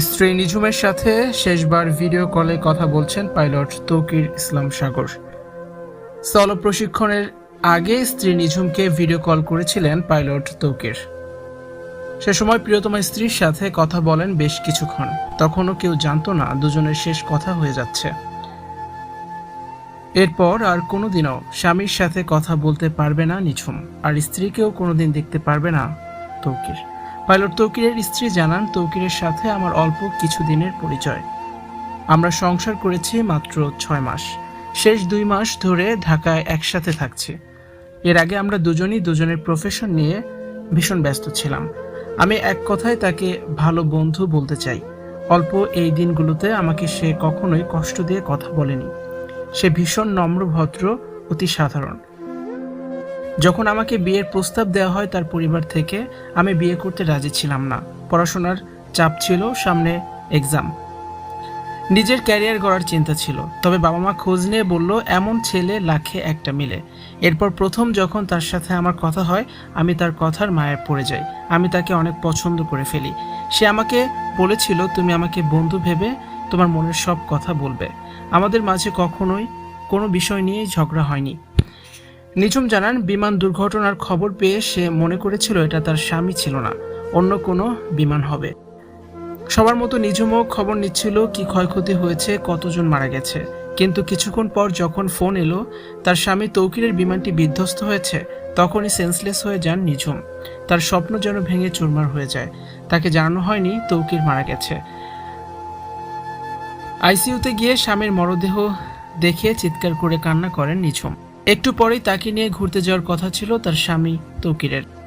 স্ত্রী নিঝুমের সাথে শেষবার ভিডিও কলে কথা বলছেন পাইলট তৌকির ইসলাম সাগর। স্থল প্রশিক্ষণের আগে স্ত্রী নিঝুমকে ভিডিও কল করেছিলেন পাইলট তৌকির। সে সময় প্রিয়তমা স্ত্রীর সাথে কথা বলেন বেশ কিছুক্ষণ। তখনও কেউ জানতো না দুজনের শেষ কথা হয়ে যাচ্ছে। এরপর আর কোনোদিনও স্বামীর সাথে কথা বলতে পারবে না নিঝুম, আর স্ত্রীকেও কোনোদিন দেখতে পারবে না তৌকির। পাইলট তৌকিরের স্ত্রী জানান, তৌকিরের সাথে আমার অল্প কিছু দিনের পরিচয়। আমরা সংসার করেছি মাত্র ছয় মাস। শেষ দুই মাস ধরে ঢাকায় একসাথে থাকছি। এর আগে আমরা দুজনই দুজনের প্রফেশন নিয়ে ভীষণ ব্যস্ত ছিলাম। আমি এক কথায় তাকে ভালো বন্ধু বলতে চাই। অল্প এই দিনগুলোতে আমাকে সে কখনোই কষ্ট দিয়ে কথা বলেনি। সে ভীষণ নম্র, ভদ্র, অতি সাধারণ। যখন আমাকে বিয়ের প্রস্তাব দেওয়া হয় তার পরিবার থেকে, আমি বিয়ে করতে রাজি ছিলাম না। পড়াশোনার চাপ ছিল, সামনে এক্সাম নিজের ক্যারিয়ার গড়ার চিন্তা ছিল। তবে বাবা মা খোঁজ নিয়ে বলল, এমন ছেলে লাখে একটা মিলে। এরপর প্রথম যখন তার সাথে আমার কথা হয়, আমি তার কথার মায়ের পড়ে যাই। আমি তাকে অনেক পছন্দ করে ফেলি। সে আমাকে বলেছিল, তুমি আমাকে বন্ধু ভেবে তোমার মনের সব কথা বলবে। আমাদের মাঝে কখনোই কোনো বিষয় নিয়ে ঝগড়া হয়নি। নিঝুম জানান, বিমান দুর্ঘটনার খবর পেয়ে সে মনে করেছিল এটা তার স্বামী ছিল না, অন্য কোনো বিমান হবে। সবার মতো নিঝুমও খবর নিচ্ছিল কি ক্ষয়ক্ষতি হয়েছে, কতজন মারা গেছে। কিন্তু কিছুক্ষণ পর যখন ফোন এলো, তার স্বামী তৌকিরের বিমানটি বিধ্বস্ত হয়েছে, তখনই সেন্সলেস হয়ে যান নিঝুম। তার স্বপ্ন যেন ভেঙে চুরমার হয়ে যায়। তাকে জানানো হয়নি তৌকির মারা গেছে। আইসিইউতে গিয়ে স্বামীর মরদেহ দেখে চিৎকার করে কান্না করেন নিঝুম। একটু পরেই তাকে নিয়ে ঘুরতে যাওয়ার কথা ছিল তার স্বামী তৌকিরের।